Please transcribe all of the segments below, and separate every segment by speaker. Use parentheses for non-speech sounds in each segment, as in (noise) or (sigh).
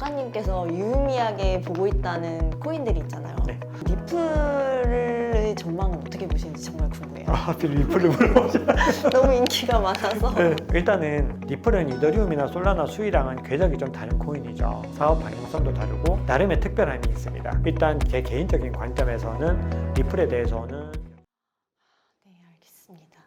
Speaker 1: 작가님께서 유의미하게 보고 있다는 코인들이 있잖아요.
Speaker 2: 네.
Speaker 1: 리플의 전망은 어떻게 보시는지 정말 궁금해요.
Speaker 2: 아, 하필 리플을 물어보죠. (laughs)
Speaker 1: 너무 인기가 많아서.
Speaker 2: 네, 일단은 리플은 이더리움이나 솔라나 수위랑은 궤적이 좀 다른 코인이죠. 사업 방향성도 다르고 나름의 특별함이 있습니다. 일단 제 개인적인 관점에서는 리플에 대해서는
Speaker 1: 네, 알겠습니다.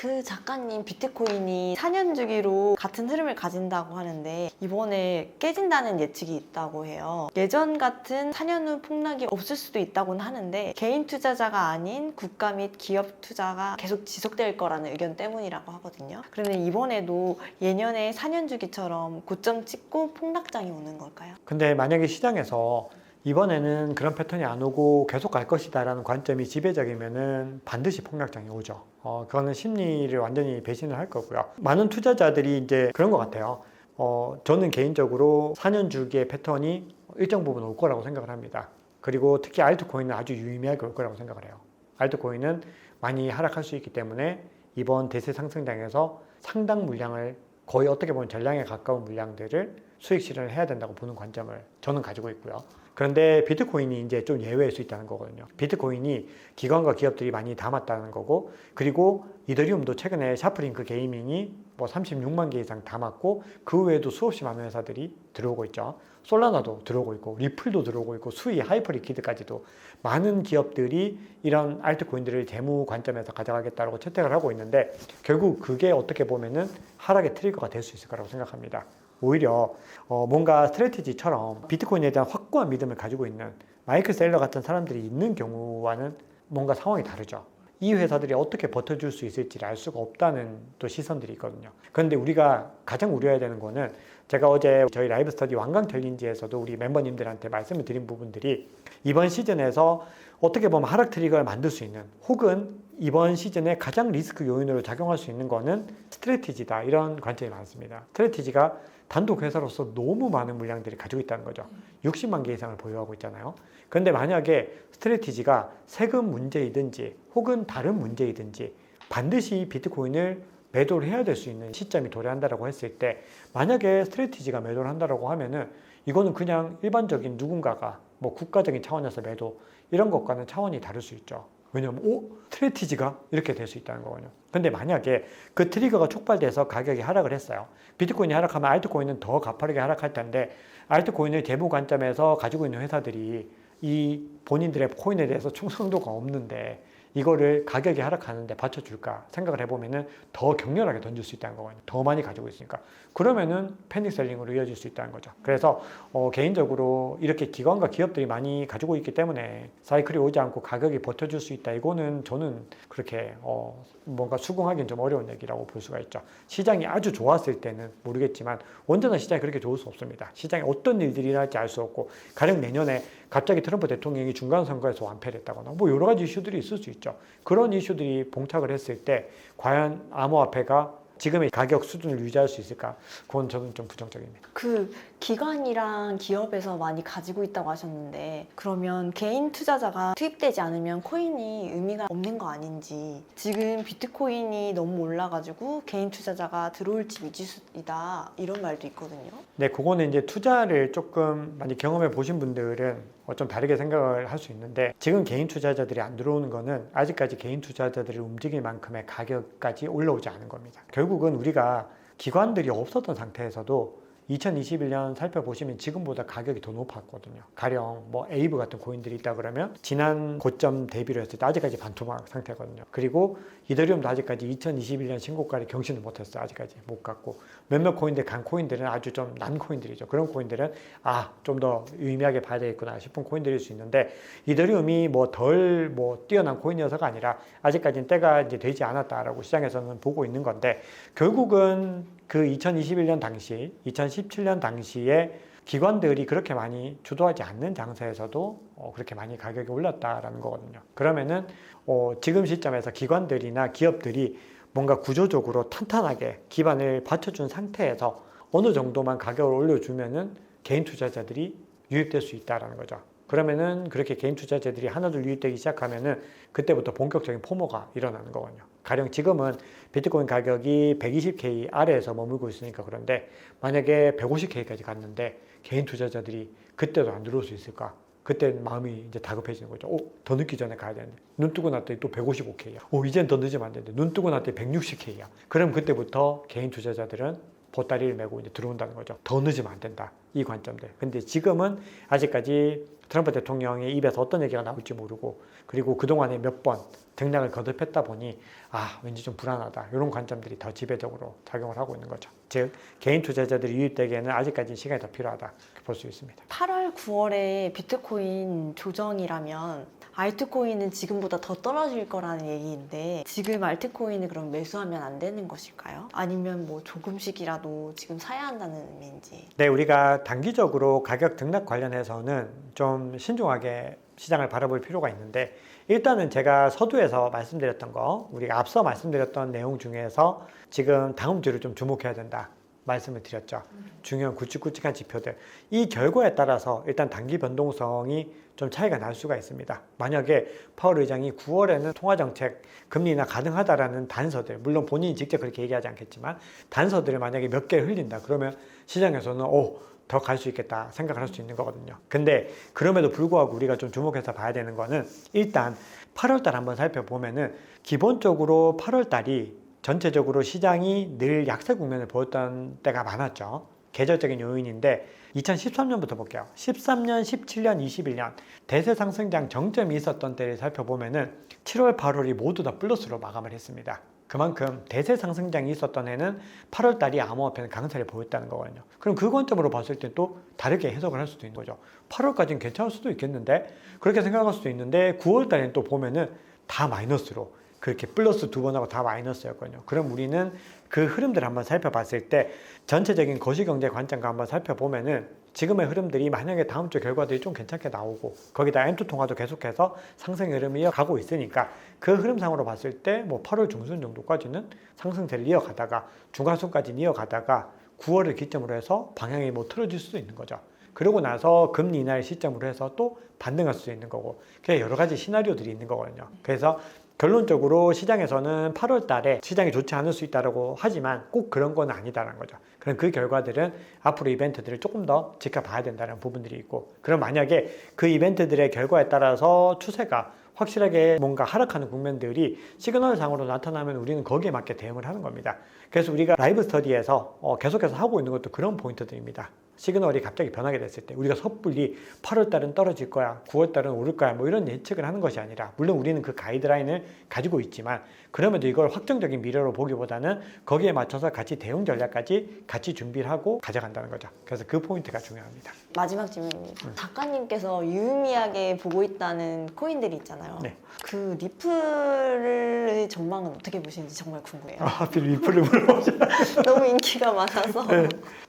Speaker 1: 그 작가님 비트코인이 4년 주기로 같은 흐름을 가진다고 하는데 이번에 깨진다는 예측이 있다고 해요. 예전 같은 4년 후 폭락이 없을 수도 있다고는 하는데 개인 투자자가 아닌 국가 및 기업 투자가 계속 지속될 거라는 의견 때문이라고 하거든요. 그러면 이번에도 예년의 4년 주기처럼 고점 찍고 폭락장이 오는 걸까요?
Speaker 2: 근데 만약에 시장에서 이번에는 그런 패턴이 안 오고 계속 갈 것이다라는 관점이 지배적이면은 반드시 폭락장이 오죠. 어, 그거는 심리를 완전히 배신을 할 거고요. 많은 투자자들이 이제 그런 것 같아요. 어, 저는 개인적으로 4년 주기의 패턴이 일정 부분 올 거라고 생각을 합니다. 그리고 특히 알트코인은 아주 유의미하게 올 거라고 생각을 해요. 알트코인은 많이 하락할 수 있기 때문에 이번 대세 상승장에서 상당 물량을 거의 어떻게 보면 전량에 가까운 물량들을 수익 실현을 해야 된다고 보는 관점을 저는 가지고 있고요. 그런데 비트코인이 이제 좀 예외일 수 있다는 거거든요. 비트코인이 기관과 기업들이 많이 담았다는 거고, 그리고 이더리움도 최근에 샤프링크 게이밍이 뭐 36만 개 이상 담았고, 그 외에도 수없이 많은 회사들이 들어오고 있죠. 솔라나도 들어오고 있고, 리플도 들어오고 있고, 수위, 하이퍼리퀴드까지도 많은 기업들이 이런 알트코인들을 재무 관점에서 가져가겠다고 채택을 하고 있는데, 결국 그게 어떻게 보면은 하락의 트리거가 될 수 있을 거라고 생각합니다. 오히려 어, 뭔가 스트레티지처럼 비트코인에 대한 확고한 믿음을 가지고 있는 마이클 셀러 같은 사람들이 있는 경우와는 뭔가 상황이 다르죠. 이 회사들이 어떻게 버텨줄 수 있을지를 알 수가 없다는 또 시선들이 있거든요. 그런데 우리가 가장 우려해야 되는 거는 제가 어제 저희 라이브 스터디 완강 챌린지에서도 우리 멤버님들한테 말씀을 드린 부분들이 이번 시즌에서 어떻게 보면 하락 트리거를 만들 수 있는 혹은 이번 시즌에 가장 리스크 요인으로 작용할 수 있는 거는 스트레티지다 이런 관점이 많습니다. 스트레티지가 단독 회사로서 너무 많은 물량들이 가지고 있다는 거죠. 60만 개 이상을 보유하고 있잖아요. 그런데 만약에 스트레티지가 세금 문제이든지 혹은 다른 문제이든지 반드시 비트코인을 매도를 해야 될 수 있는 시점이 도래한다라고 했을 때 만약에 스트레티지가 매도를 한다라고 하면은 이거는 그냥 일반적인 누군가가 뭐 국가적인 차원에서 매도 이런 것과는 차원이 다를 수 있죠. 왜냐하면 오 스트레티지가 이렇게 될 수 있다는 거거든요. 근데 만약에 그 트리거가 촉발돼서 가격이 하락을 했어요. 비트코인이 하락하면 알트코인은 더 가파르게 하락할 텐데 알트코인을 재무 관점에서 가지고 있는 회사들이 이 본인들의 코인에 대해서 충성도가 없는데 이거를 가격이 하락하는데 받쳐줄까 생각을 해보면은 더 격렬하게 던질 수 있다는 거거든요. 더 많이 가지고 있으니까. 그러면은 패닉 셀링으로 이어질 수 있다는 거죠. 그래서 어, 개인적으로 이렇게 기관과 기업들이 많이 가지고 있기 때문에 사이클이 오지 않고 가격이 버텨줄 수 있다. 이거는 저는 그렇게 어, 뭔가 수긍하기는 좀 어려운 얘기라고 볼 수가 있죠. 시장이 아주 좋았을 때는 모르겠지만 언제나 시장이 그렇게 좋을 수 없습니다. 시장에 어떤 일들이 일어날지 알 수 없고 가령 내년에 갑자기 트럼프 대통령이 중간 선거에서 완패를 했다거나 뭐 여러 가지 이슈들이 있을 수 있죠. 그런 이슈들이 봉착을 했을 때 과연 암호화폐가 지금의 가격 수준을 유지할 수 있을까? 그건 저는 좀 부정적입니다.
Speaker 1: 그 기관이랑 기업에서 많이 가지고 있다고 하셨는데 그러면 개인 투자자가 투입되지 않으면 코인이 의미가 없는 거 아닌지 지금 비트코인이 너무 올라가지고 개인 투자자가 들어올지 미지수이다 이런 말도 있거든요.
Speaker 2: 네, 그거는 이제 투자를 조금 많이 경험해 보신 분들은 어, 좀 다르게 생각을 할 수 있는데 지금 개인 투자자들이 안 들어오는 거는 아직까지 개인 투자자들을 움직일 만큼의 가격까지 올라오지 않은 겁니다. 결국은 우리가 기관들이 없었던 상태에서도 2021년 살펴보시면 지금보다 가격이 더 높았거든요. 가령 뭐 에이브 같은 코인들이 있다 그러면 지난 고점 대비로 했을 때 아직까지 반토막 상태거든요. 그리고 이더리움도 아직까지 2021년 신고가를 경신을 못했어요. 아직까지 못 갔고 몇몇 코인들 간 코인들은 아주 좀 난 코인들이죠. 그런 코인들은 아 좀 더 유의미하게 봐야 되겠구나 싶은 코인들일 수 있는데 이더리움이 뭐 덜뭐 뛰어난 코인이어서가 아니라 아직까지는 때가 이제 되지 않았다라고 시장에서는 보고 있는 건데 결국은 그 2021년 당시, 2017년 당시에 기관들이 그렇게 많이 주도하지 않는 장세에서도 어, 그렇게 많이 가격이 올랐다라는 거거든요. 그러면은 어, 지금 시점에서 기관들이나 기업들이 뭔가 구조적으로 탄탄하게 기반을 받쳐준 상태에서 어느 정도만 가격을 올려주면은 개인 투자자들이 유입될 수 있다라는 거죠. 그러면은 그렇게 개인 투자자들이 하나둘 유입되기 시작하면은 그때부터 본격적인 포모가 일어나는 거거든요. 가령 지금은 비트코인 가격이 120K 아래에서 머물고 있으니까 그런데 만약에 150K까지 갔는데 개인 투자자들이 그때도 안 들어올 수 있을까? 그때 마음이 이제 다급해지는 거죠. 오, 더 늦기 전에 가야 되는데. 눈 뜨고 났더니 또 155K야. 오, 이젠 더 늦으면 안 되는데. 눈 뜨고 났더니 160K야. 그럼 그때부터 개인 투자자들은 보따리를 메고 이제 들어온다는 거죠. 더 늦으면 안 된다. 이 관점들. 근데 지금은 아직까지 트럼프 대통령의 입에서 어떤 얘기가 나올지 모르고 그리고 그동안에 몇 번 등락을 거듭했다 보니 아 왠지 좀 불안하다 이런 관점들이 더 지배적으로 작용을 하고 있는 거죠. 즉 개인 투자자들이 유입되기에는 아직까지 시간이 더 필요하다 볼 수 있습니다.
Speaker 1: 8월, 9월에 비트코인 조정이라면 알트코인은 지금보다 더 떨어질 거라는 얘기인데 지금 알트코인을 그럼 매수하면 안 되는 것일까요? 아니면 뭐 조금씩이라도 지금 사야 한다는 의미인지
Speaker 2: 네, 우리가 단기적으로 가격 등락 관련해서는 좀 신중하게 시장을 바라볼 필요가 있는데 일단은 제가 서두에서 말씀드렸던 거, 우리가 앞서 말씀드렸던 내용 중에서 지금 다음 주를 좀 주목해야 된다. 말씀을 드렸죠. 중요한 굵직굵직한 지표들. 이 결과에 따라서 일단 단기 변동성이 좀 차이가 날 수가 있습니다. 만약에 파월 의장이 9월에는 통화정책 금리나 가능하다라는 단서들, 물론 본인이 직접 그렇게 얘기하지 않겠지만 단서들을 만약에 몇 개 흘린다. 그러면 시장에서는 오, 더 갈 수 있겠다 생각을 할 수 있는 거거든요. 근데 그럼에도 불구하고 우리가 좀 주목해서 봐야 되는 거는 일단 8월 달 한번 살펴보면은 기본적으로 8월 달이 전체적으로 시장이 늘 약세 국면을 보였던 때가 많았죠. 계절적인 요인인데 2013년부터 볼게요. 13년, 17년, 21년 대세 상승장 정점이 있었던 때를 살펴보면은 7월, 8월이 모두 다 플러스로 마감을 했습니다. 그만큼 대세 상승장이 있었던 해는 8월 달이 암호화폐는 강세를 보였다는 거거든요. 그럼 그 관점으로 봤을 때 또 다르게 해석을 할 수도 있는 거죠. 8월까지는 괜찮을 수도 있겠는데 그렇게 생각할 수도 있는데 9월 달에는 또 보면은 다 마이너스로 그렇게 플러스 두 번 하고 다 마이너스였거든요. 그럼 우리는 그 흐름들을 한번 살펴봤을 때 전체적인 거시경제 관점과 한번 살펴보면은 지금의 흐름들이 만약에 다음 주 결과들이 좀 괜찮게 나오고 거기다 M2 통화도 계속해서 상승 흐름이 이어가고 있으니까 그 흐름상으로 봤을 때 뭐 8월 중순 정도까지는 상승세를 이어가다가 중간순까지 이어가다가 9월을 기점으로 해서 방향이 뭐 틀어질 수도 있는 거죠. 그러고 나서 금리 인하를 시점으로 해서 또 반등할 수도 있는 거고 그냥 여러 가지 시나리오들이 있는 거거든요. 그래서 결론적으로 시장에서는 8월 달에 시장이 좋지 않을 수 있다고 하지만 꼭 그런 건 아니다라는 거죠. 그럼 그 결과들은 앞으로 이벤트들을 조금 더 지켜봐야 된다는 부분들이 있고 그럼 만약에 그 이벤트들의 결과에 따라서 추세가 확실하게 뭔가 하락하는 국면들이 시그널상으로 나타나면 우리는 거기에 맞게 대응을 하는 겁니다. 그래서 우리가 라이브 스터디에서 어, 계속해서 하고 있는 것도 그런 포인트들입니다. 시그널이 갑자기 변하게 됐을 때 우리가 섣불리 8월 달은 떨어질 거야, 9월 달은 오를 거야, 뭐 이런 예측을 하는 것이 아니라 물론 우리는 그 가이드라인을 가지고 있지만 그럼에도 이걸 확정적인 미래로 보기보다는 거기에 맞춰서 같이 대응 전략까지 같이 준비를 하고 가져간다는 거죠. 그래서 그 포인트가 중요합니다.
Speaker 1: 마지막 질문입니다.
Speaker 2: 음.
Speaker 1: 작가님께서 유의미하게 보고 있다는 코인들이 있잖아요.
Speaker 2: 네.
Speaker 1: 그 리플의 전망은 어떻게 보시는지 정말 궁금해요.
Speaker 2: 아, 하필 리플을 물어보죠. (laughs)
Speaker 1: 너무 인기가 많아서.
Speaker 2: 네.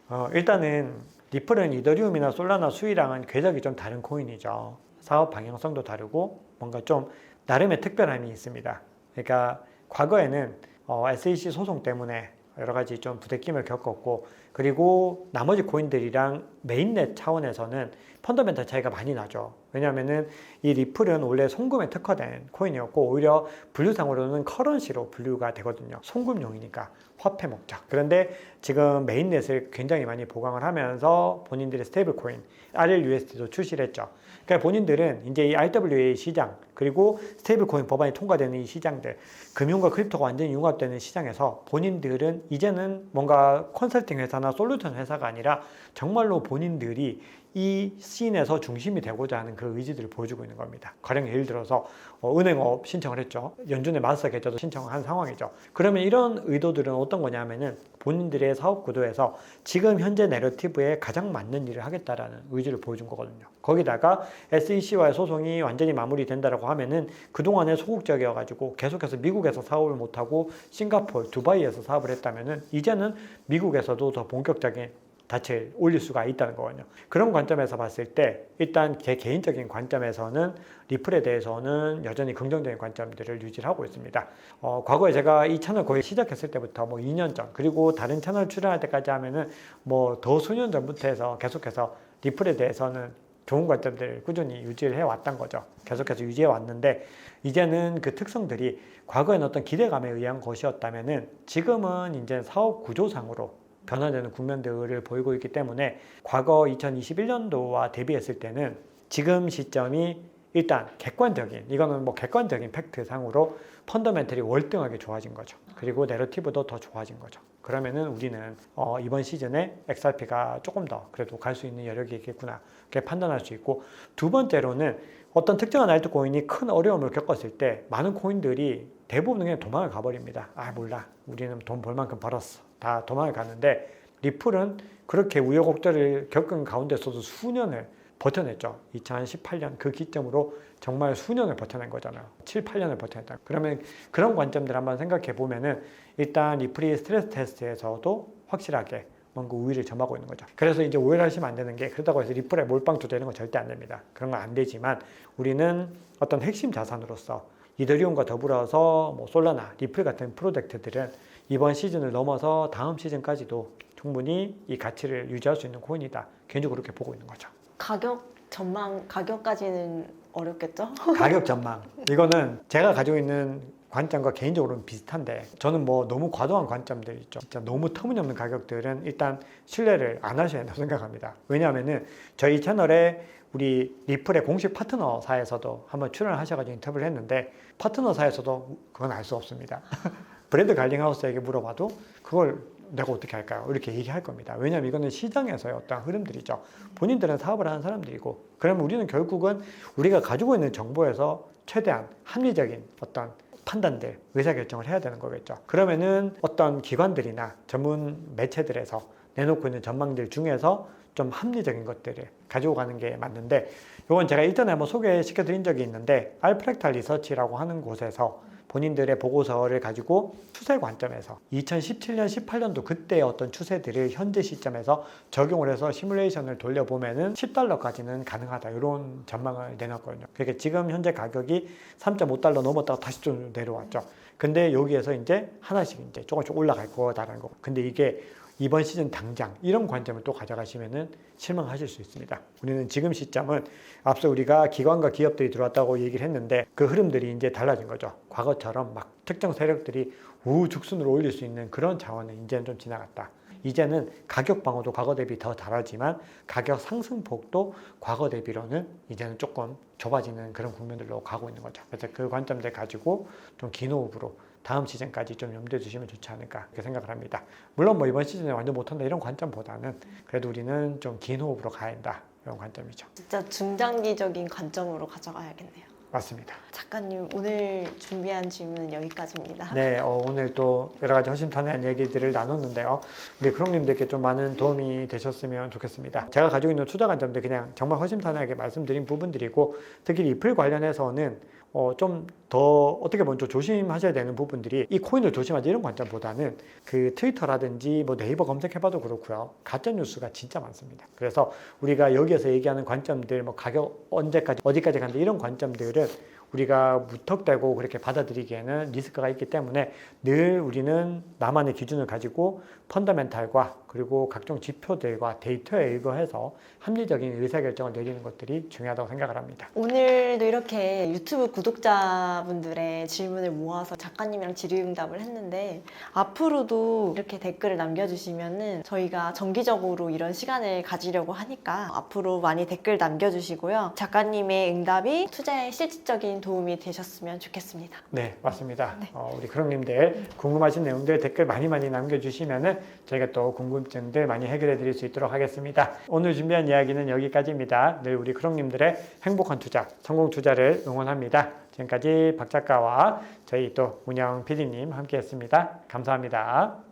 Speaker 2: 어, 일단은 리플은 이더리움이나 솔라나 수위랑은 궤적이 좀 다른 코인이죠. 사업 방향성도 다르고 뭔가 좀 나름의 특별함이 있습니다. 그러니까 과거에는 어, SEC 소송 때문에 여러 가지 좀 부대낌을 겪었고 그리고 나머지 코인들이랑 메인넷 차원에서는 펀더멘탈 차이가 많이 나죠. 왜냐하면은 이 리플은 원래 송금에 특화된 코인이었고 오히려 분류상으로는 커런시로 분류가 되거든요. 송금용이니까 화폐 목적. 그런데 지금 메인넷을 굉장히 많이 보강을 하면서 본인들의 스테이블 코인 RLUSD도 출시를 했죠. 그러니까 본인들은 이제 이 RWA 시장 그리고 스테이블 코인 법안이 통과되는 이 시장들 금융과 크립토가 완전히 융합되는 시장에서 본인들은 이제는 뭔가 컨설팅 회사나 솔루션 회사가 아니라 정말로 본인들이 이 씬에서 중심이 되고자 하는 그 의지들을 보여주고 있는 겁니다. 가령 예를 들어서 어, 은행업 신청을 했죠. 연준의 마스터 계좌도 신청한 상황이죠. 그러면 이런 의도들은 어떤 거냐면은 본인들의 사업 구도에서 지금 현재 내러티브에 가장 맞는 일을 하겠다라는 의지를 보여준 거거든요. 거기다가 SEC와의 소송이 완전히 마무리된다라고 하면은 그동안에 소극적이어가지고 계속해서 미국에서 사업을 못하고 싱가포르, 두바이에서 사업을 했다면은 이제는 미국에서도 더 본격적인 닻을 올릴 수가 있다는 거거든요. 그런 관점에서 봤을 때 일단 제 개인적인 관점에서는 리플에 대해서는 여전히 긍정적인 관점들을 유지를 하고 있습니다. 어, 과거에 제가 이 채널 거의 시작했을 때부터 뭐 2년 전 그리고 다른 채널 출연할 때까지 하면은 뭐 더 수년 전부터 해서 계속해서 리플에 대해서는 좋은 관점들을 꾸준히 유지를 해왔던 거죠. 계속해서 유지해 왔는데 이제는 그 특성들이 과거에는 어떤 기대감에 의한 것이었다면은 지금은 이제 사업 구조상으로 변화되는 국면들을 보이고 있기 때문에 과거 2021년도와 대비했을 때는 지금 시점이 일단 객관적인 이거는 뭐 객관적인 팩트 상으로 펀더멘털이 월등하게 좋아진 거죠. 그리고 내러티브도 더 좋아진 거죠. 그러면은 우리는 어, 이번 시즌에 XRP가 조금 더 그래도 갈 수 있는 여력이 있겠구나 이렇게 판단할 수 있고 두 번째로는 어떤 특정한 알트코인이 큰 어려움을 겪었을 때 많은 코인들이 대부분 그냥 도망을 가버립니다. 아 몰라 우리는 돈 벌 만큼 벌었어 다 도망을 가는데 리플은 그렇게 우여곡절을 겪은 가운데서도 수년을 버텨냈죠. 2018년 그 기점으로 정말 수년을 버텨낸 거잖아요. 7, 8년을 버텨냈다. 그러면 그런 관점들 한번 생각해 보면은 일단 리플이 스트레스 테스트에서도 확실하게 뭔가 우위를 점하고 있는 거죠. 그래서 이제 오해를 하시면 안 되는 게 그렇다고 해서 리플에 몰빵 투자하는 건 절대 안 됩니다. 그런 건 안 되지만 우리는 어떤 핵심 자산으로서 이더리움과 더불어서 뭐 솔라나, 리플 같은 프로젝트들은 이번 시즌을 넘어서 다음 시즌까지도 충분히 이 가치를 유지할 수 있는 코인이다. 개인적으로 그렇게 보고 있는 거죠.
Speaker 1: 가격 전망 가격까지는 어렵겠죠? (laughs)
Speaker 2: 가격 전망. 이거는 제가 가지고 있는 관점과 개인적으로는 비슷한데 저는 뭐 너무 과도한 관점들 있죠. 진짜 너무 터무니없는 가격들은 일단 신뢰를 안 하셔야 된다고 생각합니다. 왜냐하면은 저희 채널에 우리 리플의 공식 파트너사에서도 한번 출연을 하셔가지고 인터뷰를 했는데 파트너사에서도 그건 알 수 없습니다. (laughs) 브랜드 갈링하우스에게 물어봐도 그걸 내가 어떻게 할까요? 이렇게 얘기할 겁니다. 왜냐하면 이거는 시장에서의 어떤 흐름들이죠. 본인들은 사업을 하는 사람들이고, 그러면 우리는 결국은 우리가 가지고 있는 정보에서 최대한 합리적인 어떤 판단들, 의사결정을 해야 되는 거겠죠. 그러면은 어떤 기관들이나 전문 매체들에서 내놓고 있는 전망들 중에서 좀 합리적인 것들을 가지고 가는 게 맞는데, 이건 제가 일전에 한번 소개시켜 드린 적이 있는데, 알프렉탈 리서치라고 하는 곳에서 본인들의 보고서를 가지고 추세 관점에서 2017년, 18년도 그때의 어떤 추세들을 현재 시점에서 적용을 해서 시뮬레이션을 돌려보면은 10달러까지는 가능하다 이런 전망을 내놨거든요. 그러니까 지금 현재 가격이 3.5달러 넘었다가 다시 좀 내려왔죠. 근데 여기에서 이제 하나씩 이제 조금씩 올라갈 거다라는 거. 근데 이게 이번 시즌 당장 이런 관점을 또 가져가시면은 실망하실 수 있습니다. 우리는 지금 시점은 앞서 우리가 기관과 기업들이 들어왔다고 얘기를 했는데 그 흐름들이 이제 달라진 거죠. 과거처럼 막 특정 세력들이 우죽순으로 올릴 수 있는 그런 자원은 이제는 좀 지나갔다. 이제는 가격 방어도 과거 대비 더 달하지만 가격 상승폭도 과거 대비로는 이제는 조금 좁아지는 그런 국면들로 가고 있는 거죠. 그래서 그 관점들 가지고 좀 긴 호흡으로 다음 시즌까지 좀 염두에 두시면 좋지 않을까 그렇게 생각을 합니다. 물론 뭐 이번 시즌에 완전 못한다 이런 관점보다는 그래도 우리는 좀 긴 호흡으로 가야 한다 이런 관점이죠.
Speaker 1: 진짜 중장기적인 관점으로 가져가야겠네요.
Speaker 2: 맞습니다.
Speaker 1: 작가님 오늘 준비한 질문은 여기까지입니다.
Speaker 2: 네, 어, 오늘 또 여러 가지 허심탄회한 얘기들을 나눴는데요. 우리 크롱님들께 좀 많은 도움이 되셨으면 좋겠습니다. 제가 가지고 있는 투자 관점들 그냥 정말 허심탄회하게 말씀드린 부분들이고 특히 리플 관련해서는 어, 좀 더 어떻게 보면 좀 조심하셔야 되는 부분들이 이 코인을 조심하자 이런 관점보다는 그 트위터라든지 뭐 네이버 검색해봐도 그렇고요. 가짜 뉴스가 진짜 많습니다. 그래서 우리가 여기에서 얘기하는 관점들, 뭐 가격 언제까지 어디까지 간다 이런 관점들은 우리가 무턱대고 그렇게 받아들이기에는 리스크가 있기 때문에 늘 우리는 나만의 기준을 가지고 펀더멘탈과 그리고 각종 지표들과 데이터에 의거해서 합리적인 의사결정을 내리는 것들이 중요하다고 생각을 합니다.
Speaker 1: 오늘도 이렇게 유튜브 구독자분들의 질문을 모아서 작가님이랑 질의응답을 했는데 앞으로도 이렇게 댓글을 남겨주시면은 저희가 정기적으로 이런 시간을 가지려고 하니까 앞으로 많이 댓글 남겨주시고요. 작가님의 응답이 투자에 실질적인 도움이 되셨으면 좋겠습니다.
Speaker 2: 네, 맞습니다. 어, 우리 크롱님들 궁금하신 내용들 댓글 많이 많이 남겨주시면은 저희가 또 궁금증들 많이 해결해 드릴 수 있도록 하겠습니다. 오늘 준비한 이야기는 여기까지입니다. 늘 우리 크롱님들의 행복한 투자, 성공 투자를 응원합니다. 지금까지 박 작가와 저희 또 운영 PD님 함께 했습니다. 감사합니다.